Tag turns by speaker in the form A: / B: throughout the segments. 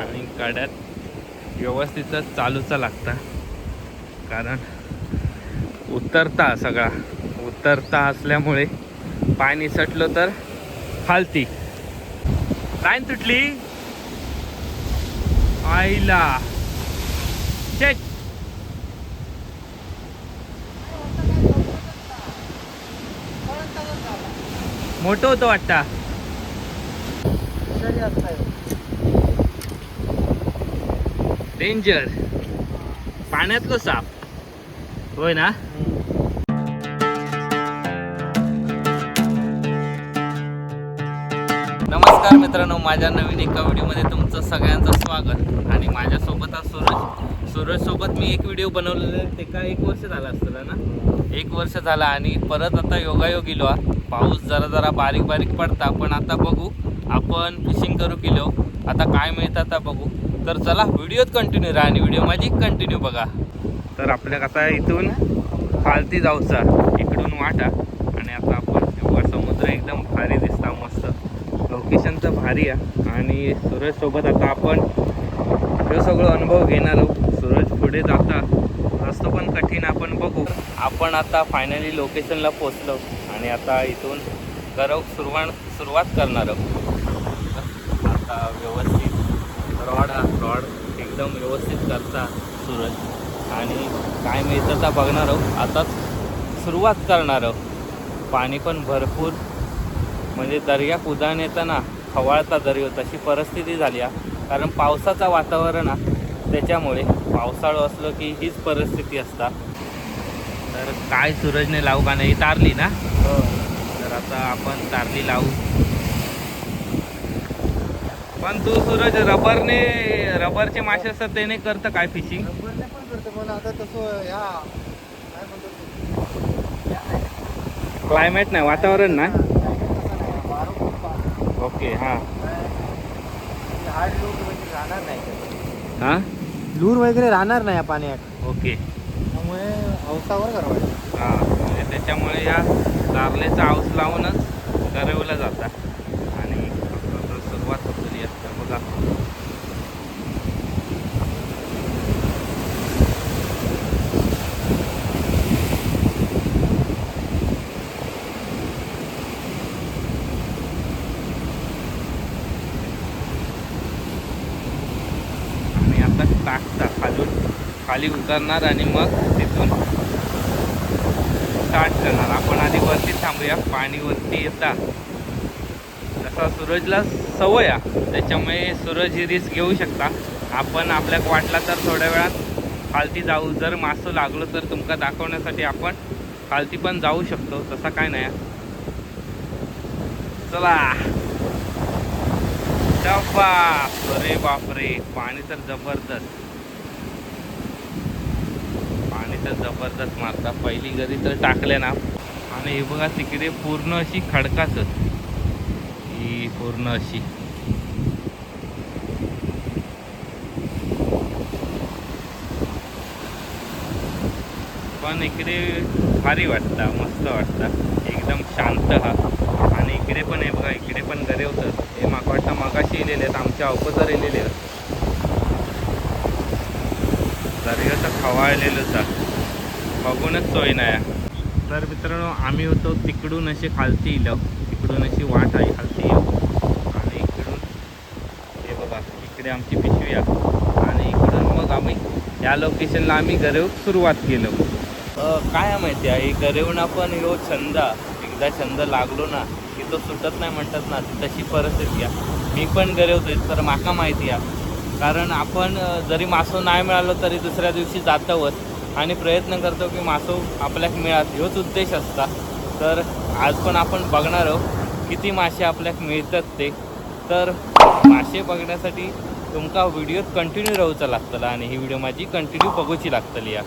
A: आणि गाड्यात व्यवस्थितच चालूचा लागता. कारण उतरता सगळा. उतरता असल्यामुळे पाणी सटलं तर हालती. लाईन तुटली. आईला. शेट मोठं होतं वाटतं. डेंजर पाण्यातलं साप. होय ना? नमस्कार मित्रांनो माझ्या नवीन एका व्हिडिओमध्ये तुमचं सगळ्यांचं स्वागत. आणि माझ्यासोबत आज सूरज. सूरजसोबत मी एक व्हिडिओ बनवलेला ते का एक वर्ष झालं असतं ना? एक वर्ष झाला आणि परत आता योगायोग गेलो पाऊस जरा जरा बारीक बारीक पडता पण आता बघू. आपण फिशिंग करू गेलो आता काय मिळतं आता बघू. तर चला व्हिडिओत कंटिन्यू राहा आणि व्हिडिओ माझी कंटिन्यू बघा. तर आपल्या आता इथून? फालती जाऊचा इकडून वाटा. आणि आता आपण तेव्हा समुद्र एकदम भारी दिसता मस्त. लोकेशन तर भारी आहे. आणि सूरजसोबत आता आपण हे सगळं अनुभव घेणार आहोत. सूरज पुढे जाता. रस्त पण कठीण आपण बघू. आपण आता फायनली लोकेशनला पोचलो आणि आता इथून गरव सुरुवात सुरुवात करणार आहोत. आता व्यवस्थित रॉड हा रॉड एकदम व्यवस्थित करता. सूरज आणि काय मिळतं तर बघणार आहोत आताच सुरुवात करणार आहोत पाणी पण भरपूर म्हणजे दर्याक उदाहरण येताना खवाळता दर्यो तशी परिस्थिती झाली आहे कारण पावसाचं वातावरण आहे त्याच्यामुळे पावसाळं असलं की हीच परिस्थिती असता. तर काय सूरजने लावू का नाही तारली ना? तर आता आपण तारली लावू. पण तू सूरज रबरने रबरचे मासे असतात त्याने करतं काय फिशिंग
B: पण करतो पण आता तसं ह्या काय म्हणतो
A: क्लायमेट नाही वातावरण ना?
B: हार्ड
A: ओके हां.
B: लूर वगैरे राहणार नाही
A: हां?
B: लूर वगैरे राहणार नाही या पाण्यात.
A: ओके
B: त्यामुळे अवसावर करावं
A: हां म्हणजे त्याच्यामुळे या कारलेचा आऊस लावूनच गरवलं जातं आणि आता सुरुवात होतली असतं बघा आणि आता टाकता खालून खाली उतरणार आणि मग तिथून स्टार्ट करणार. आपण आधी वरती थांबूया. पाणी वरती येता. तसा सूरजला सवय आहे. त्याच्यामुळे सूरज ही रिस्क घेऊ शकता. आपण आपल्याक वाटला तर थोड्या वेळात खालती जाऊ. जर मासं लागलो तर तुमका दाखवण्यासाठी आपण खालती पण जाऊ शकतो. तसा काय नाही चला. डब्बा अरे बापरे. पाणी तर जबरदस्त पाणी तर जबरदस्त मारता. पहिली गरी तर टाकल्या ना. आणि हे बघा तिकडे पूर्ण अशी खडकाच. ही पूर्ण अशी. पण इकडे भारी वाटता मस्त वाटता. एकदम शांत हा. आणि इकडे पण आहे बघा इकडे पण घरे होतात हे माका वाटतं मागाशी येलेले आहेत आमच्या अवकोजर येलेले आहेत. दर्याचं खवाळलेलंच आहे. बघूनच सोय नाही. तर मित्रांनो आम्ही होतो तिकडून असे खालती इलो तिकडून अशी वाट आहे खालती येऊ आणि इकडून हे बघा इकडे आमची पिशवी आहे. आणि इकडून मग आम्ही या लोकेशनला आम्ही गरेव सुरुवात केलो. काय माहिती आहे? गरेवून आपण ह्यो छंद एकदा छंद लागलो ना की तो सुटत नाही म्हणतात ना तशी परिस्थिती आहे. मी पण गरवतोय तर माका माहिती आहे. कारण आपण जरी मासो नाही मिळालो तरी दुसऱ्या दिवशी जातोच आणि प्रयत्न करतो की मासो आपल्याक मिळात ह्योच उद्देश असता. तर आज पण आपण बघणार आहोत किती मासे आपल्याक मिळतात ते. तर मासे बघण्यासाठी तुमका व्हिडिओ कंटिन्यू राहूचा लागतला आणि ही व्हिडिओ माझी कंटिन्यू बघूची लागतली या.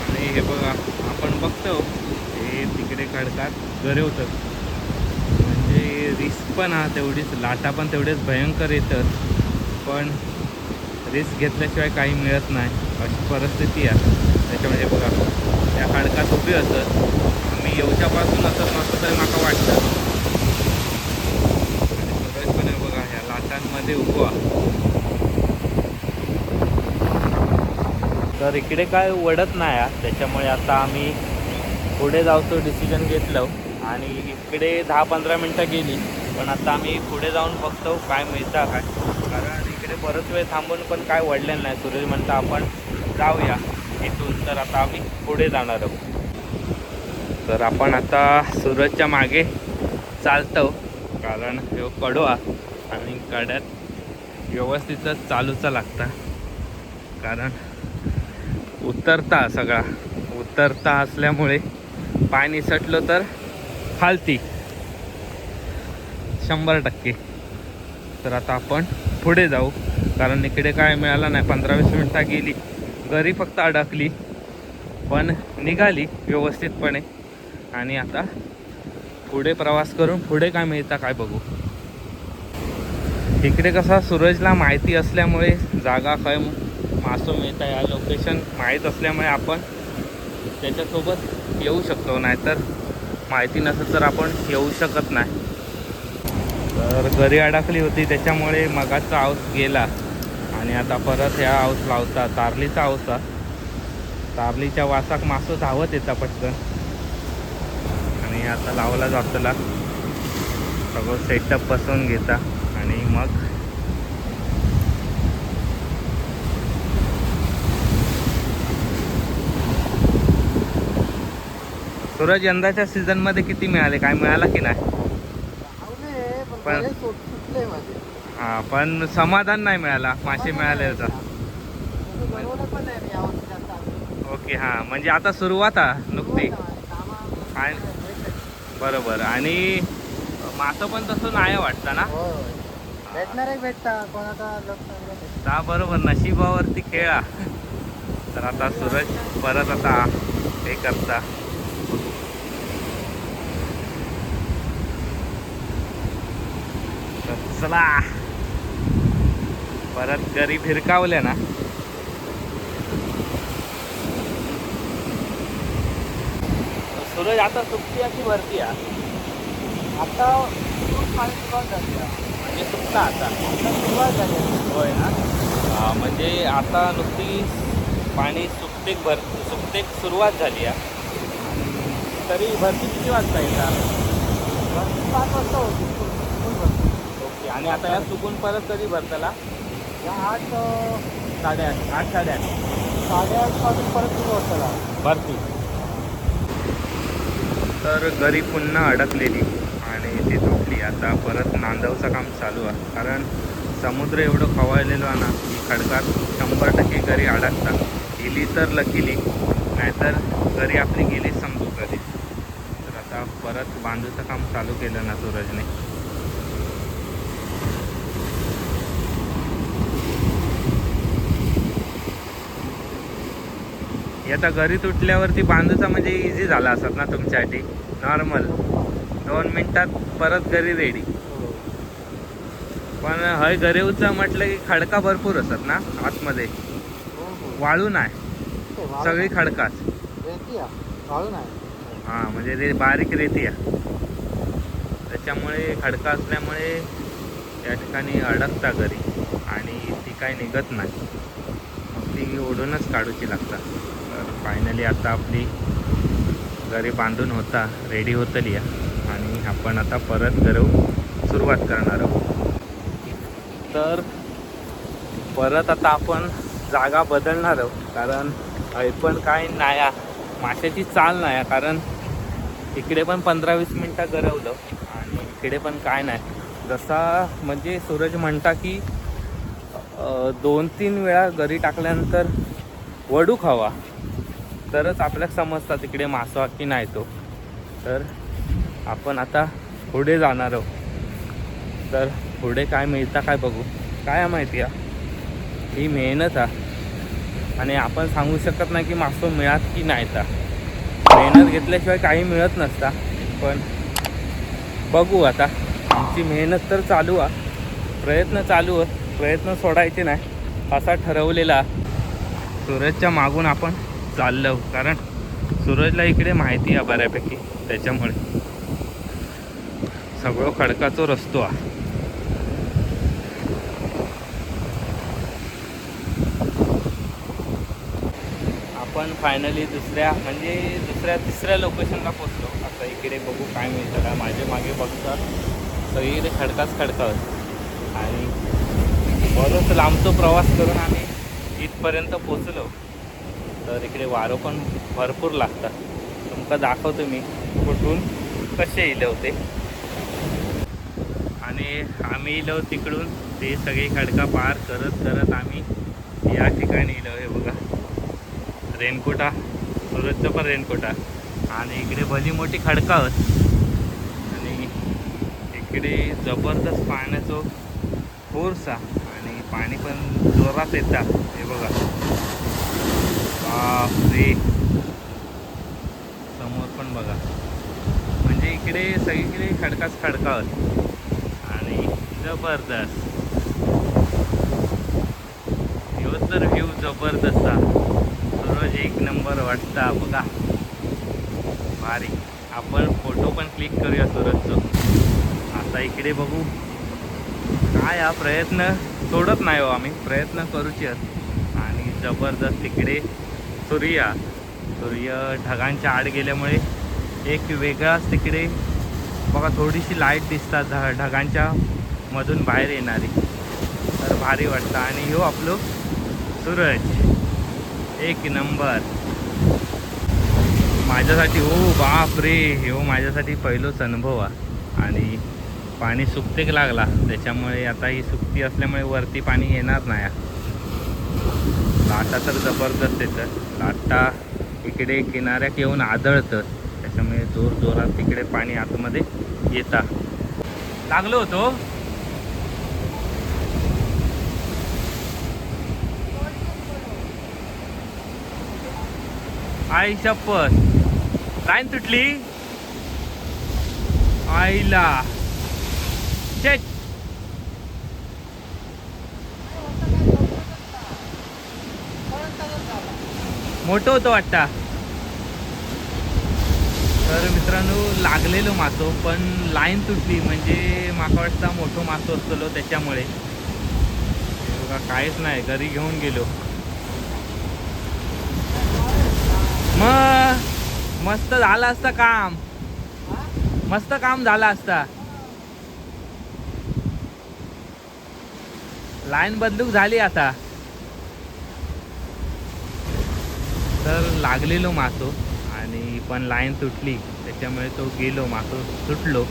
A: आणि हे बघा आपण बघतो हे तिकडे खडकात गरवतात होतात. म्हणजे रिस्क पण हा तेवढीच लाटा पण तेवढेच भयंकर येतात. पण रिस्क घेतल्याशिवाय काही मिळत नाही. अशी परिस्थिती आहे. त्याच्यामध्ये बघा त्या खडकात उभी असत आम्ही येऊच्यापासून असत नसतं तरी मला वाटतं. आणि सूरज पण आहे बघा ह्या लाटांमध्ये उभा तर इकडे काय वडत नाही त्याच्यामुळे आता आम्ही पुढे जाऊचं डिसिजन घेतलं. आणि इकडे दहा पंधरा मिनटं गेली. पण आता आम्ही पुढे जाऊन बघतो काय मिळतं काय. कारण इकडे बरंच वेळ थांबून पण काय वडलेलं नाही. सूरज म्हणतं आपण जाऊया. इथून तर आता आम्ही पुढे जाणार आहोत. तर आपण आता सूरजच्या मागे चालतो. कारण ह्यो कडवा आणि कड्यात व्यवस्थितच चालूचा लागता. कारण उतरता सगळा. उतरता असल्यामुळे पाणी सटलं तर हालती शंभर टक्के. तर आता आपण पुढे जाऊ. कारण इकडे काय मिळालं नाही. पंधरा वीस मिनटं गेली. घरी फक्त अडकली पण निघाली व्यवस्थितपणे. आणि आता पुढे प्रवास करून पुढे काय मिळतं काय बघू. इकडे कसा सूरजला माहिती असल्यामुळे जागा काय मासो आहे या लोकेशन माहीत असल्यामुळे आपण त्याच्यासोबत येऊ शकतो. नाहीतर माहिती नसेल तर आपण येऊ शकत नाही. तर घरी अडकली होती त्याच्यामुळे मगाचा आऊस गेला. आणि आता परत ह्या आऊस लावता तारलीचा आऊसा तारलीच्या वासाक मासो धावत येता पटकन. आणि आता लावला जातला. सगळं सेटअप बसवून घेता. आणि मग सूरज यंदाच्या सीझनमध्ये किती मिळाले? काय मिळाला की नाही?
B: पण
A: हा पण समाधान नाही मिळाला. मासे मिळाले. ओके हा. म्हणजे आता सुरुवात हा नुकती. बरोबर. आणि मासं पण तसं नाही वाटतं ना.
B: भेटणार आहे भेटता कोणाचा
A: बरोबर नशिबावरती खेळा. तर आता सूरज परत आता हे करता. तर चला. परत घरी फिरकावल्या ना. सूरज आता सुट्टी अशी भरती आहे.
B: आता खूप पाणी सुरुवात झाली.
A: म्हणजे सुटता आता.
B: सुरुवात झाली आहे.
A: होय ना? म्हणजे आता नुकती पाणी सुकतेक भर सुकतेक सुरुवात झाली आहे. तरी भरती किती वाजता येतात
B: भरती पाच वाजता होती.
A: ओके आणि आता या चुकून परत कधी भरताला?
B: आठ
A: साडेआठ आठ साडेआठ
B: साडेआठपासून परत सुरू
A: भरती. तर घरी पुन्हा अडकलेली आणि ती तुटली आता परत नांदवचं काम चालू आहे. कारण समुद्र एवढं खवाळलेलो आहे ना की खडकात शंभर टक्के घरी अडकता गेली तर लकीली नाहीतर घरी आपली गेली समजू कधी. तर आता परत बांधूचं काम चालू केलं ना सूरजने. आता घरी तुटल्यावरती बांधूचा म्हणजे इझी झाला असत ना तुमच्यासाठी? नॉर्मल दोन मिनिटात परत घरी रेडी पण हय घरेऊचं म्हटलं की खडका भरपूर असतात ना आतमध्ये. वाळू नाही. सगळी. खडकाच. हां म्हणजे रे बारीक रेती आहे त्याच्यामुळे खडका असल्यामुळे या ठिकाणी अडकता घरी. आणि ती काही निघत नाही. मग ती ओढूनच काढूची लागतात. फायनली आता आपली घरी बांधून होता रेडी होतली आणि आपण आता परत घरू सुरुवात करणार आहोत. तर परत आता आपण जागा बदलणार आहोत. कारण हे पण काय नाही आहे. माशाची चाल नाही आहे. कारण इकडे पण पंधरा वीस मिनटं गरवलं आणि इकडे पण काय नाही. जसा म्हणजे सूरज म्हणता की दोन तीन वेळा घरी टाकल्यानंतर वडूक हवा तरच आपल्याला समजतात तिकडे मासा की नाही तो. तर आपण आता पुढे जाणार आहोत. तर पुढे काय मिळतं काय बघू. काय माहिती आहे ही मेहनत आहे. आणि आपण सांगू शकत नाही की मासो मिळत की नाही तर मेहनत घेतल्याशिवाय काही मिळत नसता. पण बघू आता. आमची मेहनत तर चालू आहे. प्रयत्न चालू आहे. प्रयत्न सोडायचे नाही. असा ठरवलेला सूरजच्या मागून आपण चाललं. कारण सूरजला इकडे माहिती आहे बऱ्यापैकी त्याच्यामुळे. सगळं खडकाचा रस्तो आहे आपण फायनली दुसऱ्या म्हणजे दुसऱ्या तिसऱ्या लोकेशनला पोचलो आता इकडे बघू काय मिळतं. का माझे मागे बघतात सगळीकडे खडकाच खडकाच आणि बरोच लांबतो प्रवास करून आम्ही इथपर्यंत पोचलो तर इकडे वारं पण भरपूर लागतात. तुमका दाखवतो मी कुठून कसे इले होते. आणि आम्ही इलो तिकडून ते सगळे खडका पार करत करत आम्ही या ठिकाणी इलो हे बघा. रेनकोटा सुरतचं पण रेनकोटा. आणि इकडे भली मोठी खडका होत. आणि इकडे जबरदस्त पाण्याचा फोर्स आणि पाणी पण जोरात येतात. हे बघा. बापरे. समोर पण बघा. म्हणजे इकडे सगळीकडे खडकाच खडका आणि जबरदस्त. ह्यो तर व्ह्यू जबरदस्त. रोज एक नंबर वाटता. बघा. भारी. आपण फोटो पण क्लिक करूया सुरतचं आता इकडे बघू. काय हा प्रयत्न? सोडत नाही हो आम्ही. प्रयत्न करूची आणि जबरदस्त इकडे. सूर्य. सूर्य ढगांच्या आड गेल्यामुळे एक वेगळाच तिकडे बघा थोडीशी लाइट दिसतात ढ ढगांच्या मधून बाहेर येणारी. तर भारी वाटतं. आणि हो आपलं सूरज. एक नंबर. माझ्यासाठी हो बाप रे हो माझ्यासाठी पहिलोच अनुभव आहे आणि पाणी सुकतेक लागला. त्याच्यामुळे आता ही सुकती असल्यामुळे वरती पाणी येणार नाही लाटा तर जबरदस्त येतं लाटा इकडे किनाऱ्यात येऊन आदळतं त्याच्यामुळे जोर जोरात तिकडे पाणी आतमध्ये येता. लागलो होतो. आई शपथ. लाईन तुटली. आईला. चेक मोठं होतं वाटता. तर मित्रांनो लागलेलो मासो पण लाईन तुटली. म्हणजे माका वाटता मोठं मासो असतो त्याच्यामुळे. बघा काहीच नाही. घरी घेऊन गेलो. मग मस्त झालं असतं काम. मस्त काम झालं असता. लाईन बदलूक झाली आता. तर लागलेलो मासो आणि पण लाईन तुटली त्याच्यामुळे तो गेलो मासो सुटलो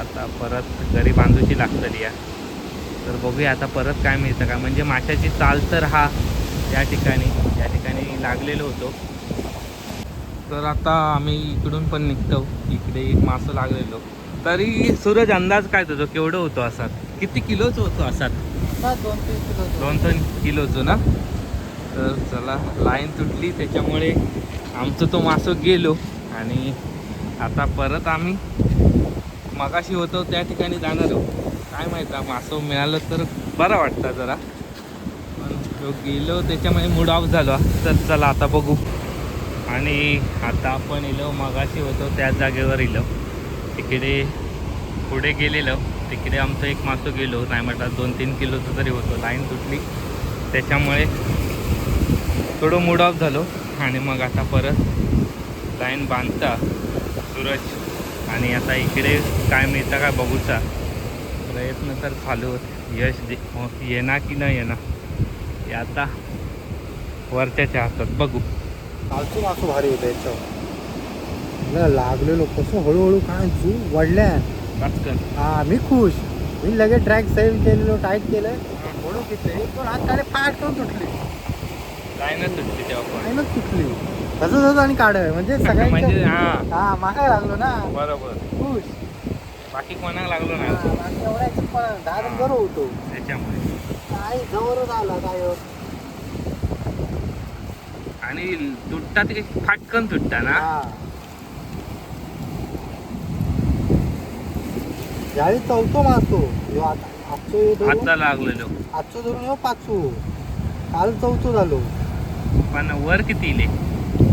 A: आता परत घरी बांधूची लागतली या तर बघूया आता परत काय मिळतं का? म्हणजे माशाची चाल तर हा या ठिकाणी या ठिकाणी लागलेलो होतो. तर आता आम्ही इकडून पण निघतो. इकडे एक मासं लागलेलो. तरी सूरज अंदाज काय तुझं? केवढं होतो असात? किती किलोचं होतो असात?
B: दोन तीन किलो
A: दोन दोन किलोचं ना? तर चला लाईन तुटली त्याच्यामुळे आमचं तो मासो गेलो. आणि आता परत आम्ही मगाशी होतो त्या ठिकाणी जाणार आहोत. काय माहिती मासो मिळालं तर बरं वाटतं जरा. पण तो गेलो त्याच्यामुळे मूड ऑफ झालो. तर चला आता बघू. आणि आता आपण इलो मगाशी होतो त्याच जागेवर इलो. तिकडे पुढे गेलेलो. तिकडे आमचं एक मासो गेलो. नाही म्हटलं दोन तीन किलोचं तरी होतो. लाईन तुटली. त्याच्यामुळे थोडं मूड ऑफ झालो. आणि मग आता परत लाईन बांधता सूरज. आणि आता इकडे काय मिळतं काय बघूचा. प्रयत्न तर चालू होत. यश दे हो, येणार की न येणार? हे आता वरच्याच्या हातात बघू.
B: कालचं मासं भारी होतं याच्यावर. लागलेलो कसं हळूहळू काय जू वाढल्या.
A: पटकन
B: हा मी खुश. मी लगेच ट्रॅक सेव्ह केलेलो टाईट केलं. हळू घेतले पण हात काढे फाट करून तुटली.
A: लाईनच तुटली तेव्हा पण
B: लाईनच तुटली. तसं तसं आणि काढ म्हणजे
A: म्हणजे
B: सगळ्यांच्या
A: हा.
B: हा मागाय लागलो ना.
A: बरोबर.
B: खुश.
A: बाकी कोणाला लागलो
B: हा,
A: नाही
B: बाकी एवढा याच्यात पण दहा जण बरं होतो.
A: त्याच्यामुळे.
B: काय जवळच आला काय हो.
A: आणि तुटता ते फाटकन तुटता ना?
B: हा. यावेळी चौथो मारतो. ह्यो आता आजचो ह्यो धरून
A: आता लागलेलो.
B: आजचो धरून ह्यो पाचू काल चौथो झालो.
A: पण वर किती इले?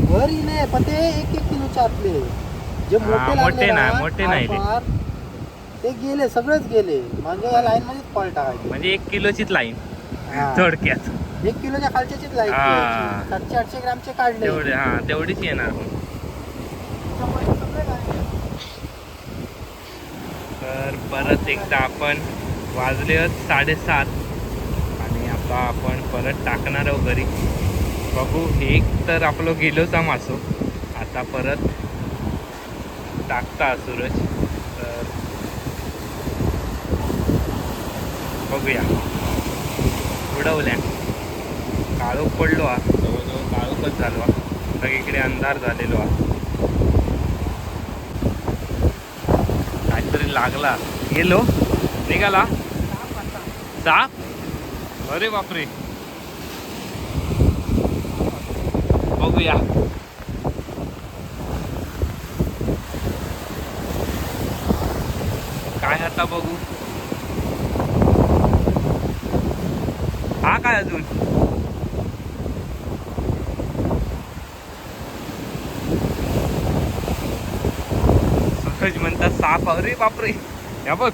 B: वर इले पण ते एक एक किलोचे आतले जे मोठे
A: मोठे नाही,
B: ना,
A: मोठे नाही ते.
B: गेले सगळेच गेले. म्हणजे या लाईन मध्येच पॉईंट टाकायचे.
A: म्हणजे एक किलोचीच लाईन. थोडक्यात.
B: एक किलोच्या खालच्याचीच लाइट
A: हा.
B: सातशे आठशे ग्रामचे काढले.
A: तेवढे हा तेवढीच येणार. मग. तर परत एकदा आपण वाजले साडेसात. आणि आता आपण परत टाकणार आहोत घरी. बघू. एक तर आपलं गेलोचा मासो आता परत टाकता सूरज. तर बघूया. उडवल्या. काळोख पडलो हा. जवळजवळ काळोखच झालो हा. सगळीकडे अंधार झालेलो हा. काहीतरी लागला. गेलो. निघाला. साप? अरे बापरे. बघूया. काय आता बघू? हा काय अजून? सहज म्हणतात साप. अरे बापरे. या बघ.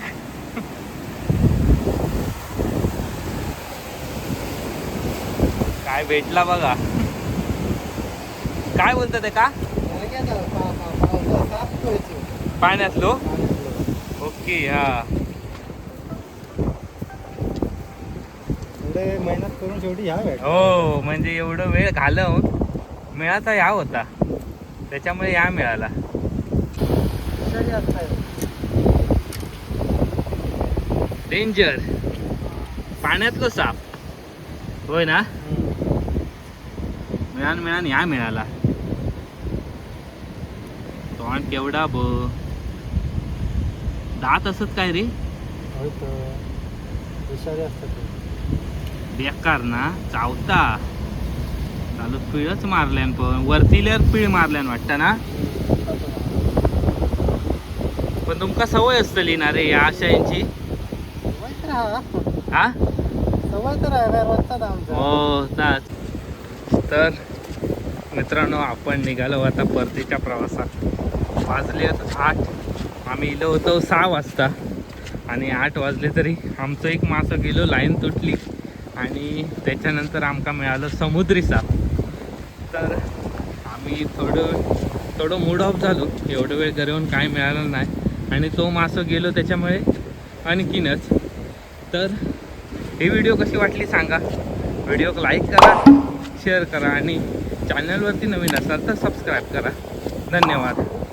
A: काय भेटला बघा. काय बोलतात ते का?
B: जाग्यात पा- पा- पावसाळा साफ करायचे.
A: पाण्यातलो. ओके हा.
B: मेहनत करून शेवटी
A: हो म्हणजे एवढं वेळ घालवून मिळाचा या होता. त्याच्यामुळे या मिळाला. डेंजर पाण्यातलं साप. होय ना? मिळान मिळान या मिळाला. तोंड केवढा ब. दात असत काय रे. बेकार ना चावता. चालू पिळच मारल्यान पण वरतील्यावर पिळ मारल्यान वाटतं ना? पण तुमका सवय असतली ना रे या अशा यांची
B: हा. सवय. तर
A: मित्रांनो आपण निघालो आता परतीच्या प्रवासात. वाजले आठ. आम्ही इलो होतो सहा वाजता. आणि आठ वाजले तरी आमचं एक मासं गेलो लाईन तुटली. आणि त्याच्यानंतर आमका मिळालं समुद्री साप. तर आम्ही थोडं थोडं मूड ऑफ झालो. एवढं वेळ घरी येऊन काय मिळालं नाही. आणि तो मासं गेलो त्याच्यामुळे आणखीनच. तर ही व्हिडिओ कशी वाटली सांगा. व्हिडिओ लाईक करा शेअर करा आणि चॅनलवरती नवीन असाल तर सबस्क्राईब करा. धन्यवाद.